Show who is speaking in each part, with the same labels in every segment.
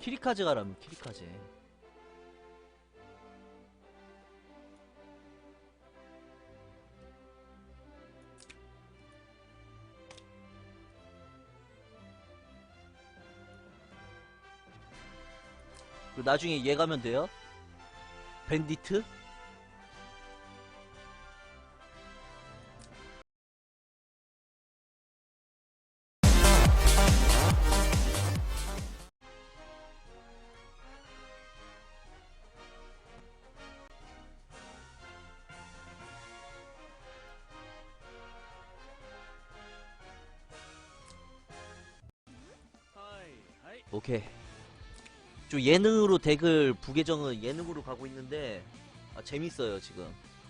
Speaker 1: 키리카제 가라면 키리카제 그 나중에 얘 가면 돼요? 밴디트 오케이. 좀 예능으로 덱을 부계정은 예능으로 가고 있는데 아, 재밌어요 지금.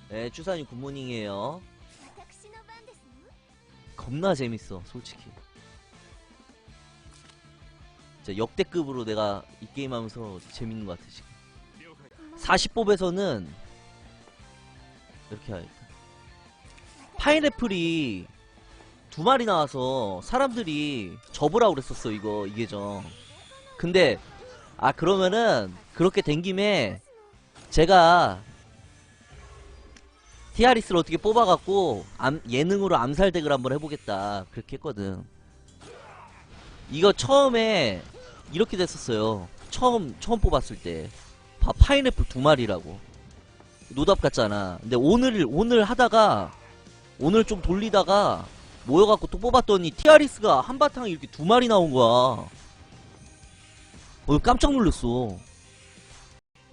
Speaker 1: 네 추사님 굿모닝이에요. 겁나 재밌어 솔직히. 진짜 역대급으로 내가 이 게임 하면서 재밌는 것 같아 지금. 40뽑에서는 이렇게 해야겠다. 파인애플이 두 마리 나와서 사람들이 접으라고 그랬었어 이거 이계정. 근데 아 그러면은 그렇게 된 김에 제가 티아리스를 어떻게 뽑아갖고 암, 예능으로 암살 덱을 한번 해보겠다 그렇게 했거든. 이거 처음에 이렇게 됐었어요. 처음 처음 뽑았을 때. 파, 파인애플 두 마리라고. 노답 같잖아. 근데 오늘 오늘 하다가 오늘 좀 돌리다가 모여갖고 또 뽑았더니 티아리스가 한바탕에 이렇게 두 마리 나온 거야 어 깜짝 놀랐어.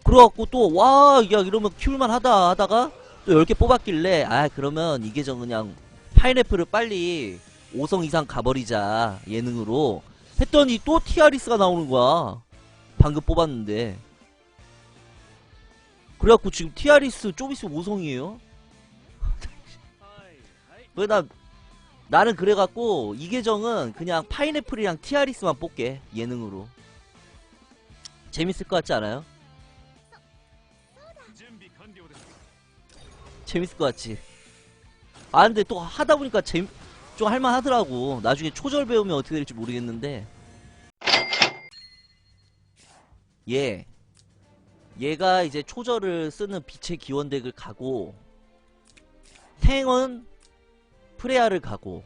Speaker 1: 그래갖고 또 와 야 이러면 키울만 하다 하다가 또 10개 뽑았길래 아 그러면 이 계정 그냥 파인애플을 빨리 5성 이상 가버리자 예능으로 했더니 또 티아리스가 나오는 거야. 방금 뽑았는데. 그래갖고 지금 티아리스 좀 있으면 5성이에요? 왜 나 나는 그래갖고 이 계정은 그냥 파인애플이랑 티아리스만 뽑게 예능으로 재밌을 것 같지 않아요? 재밌을 것 같지? 아 근데 또 하다 보니까 재좀 할만하더라고 나중에 초절 배우면 어떻게 될지 모르겠는데 얘 얘가 이제 초절을 쓰는 빛의 기원 덱을 가고 탱은 프레아를 가고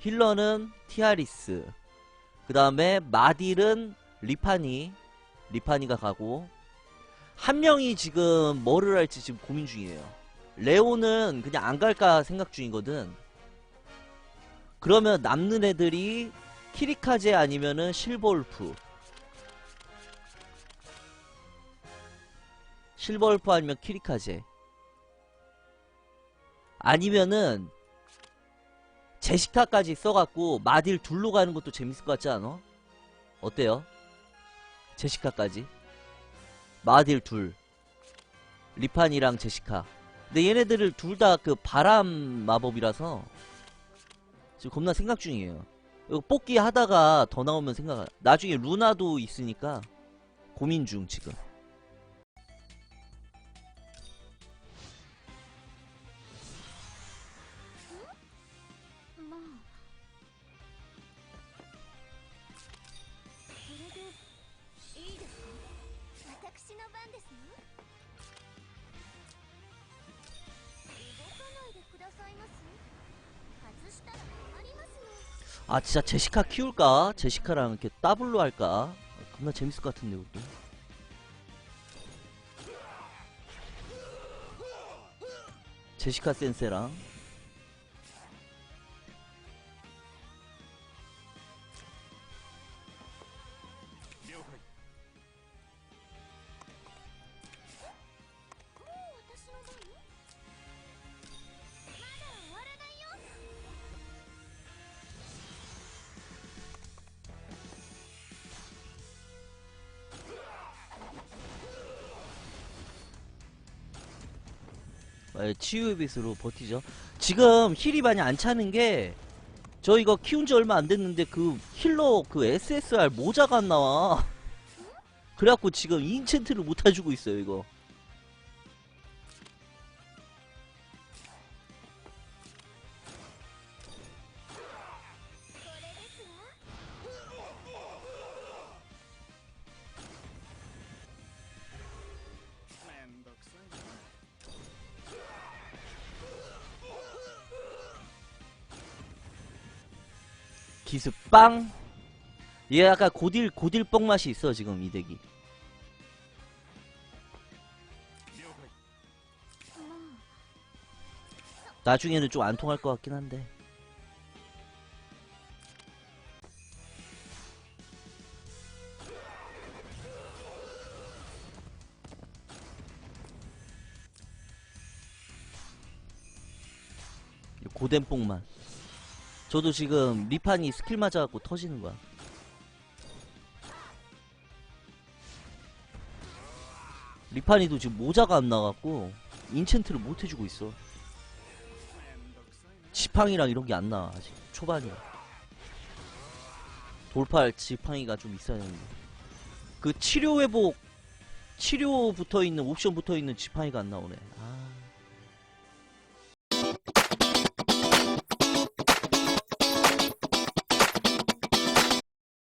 Speaker 1: 힐러는 티아리스 그 다음에 마딜은 리파니 리파니가 가고 한 명이 지금 뭐를 할지 지금 고민 중이에요 레오는 그냥 안 갈까 생각 중이거든 그러면 남는 애들이 키리카제 아니면은 실버울프 실버울프 아니면 키리카제 아니면은 제시카까지 써갖고 마딜 둘로 가는 것도 재밌을 것 같지 않아? 어때요? 제시카까지? 마딜 둘 리판이랑 제시카. 근데 얘네들을 둘 다 그 바람 마법이라서 지금 겁나 생각 중이에요. 이거 뽑기 하다가 더 나오면 생각 나중에 루나도 있으니까 고민 중 지금 아 진짜 제시카 키울까? 제시카랑 이렇게 더블로 할까? 겁나 재밌을 것 같은데 이것도 제시카 센세랑 아, 치유의 빛으로 버티죠. 지금 힐이 많이 안 차는 게, 저 이거 키운 지 얼마 안 됐는데, 그 힐러 그 SSR 모자가 안 나와. 그래갖고 지금 인챈트를 못 해주고 있어요, 이거. 기습 빵. 얘 약간 고딜 고딜 뻥 맛이 있어 지금 이 덱이. 나중에는 좀 안 통할 것 같긴 한데. 이 고된 뽕만. 저도 지금 리판이 스킬 맞아갖고 터지는 거야. 리판이도 지금 모자가 안 나갖고 인챈트를 못 해주고 있어. 지팡이랑 이런 게 안 나와 아직. 초반이야 돌팔 지팡이가 좀 있어야 되는데. 그 치료 회복 치료 붙어 있는 옵션 붙어 있는 지팡이가 안 나오네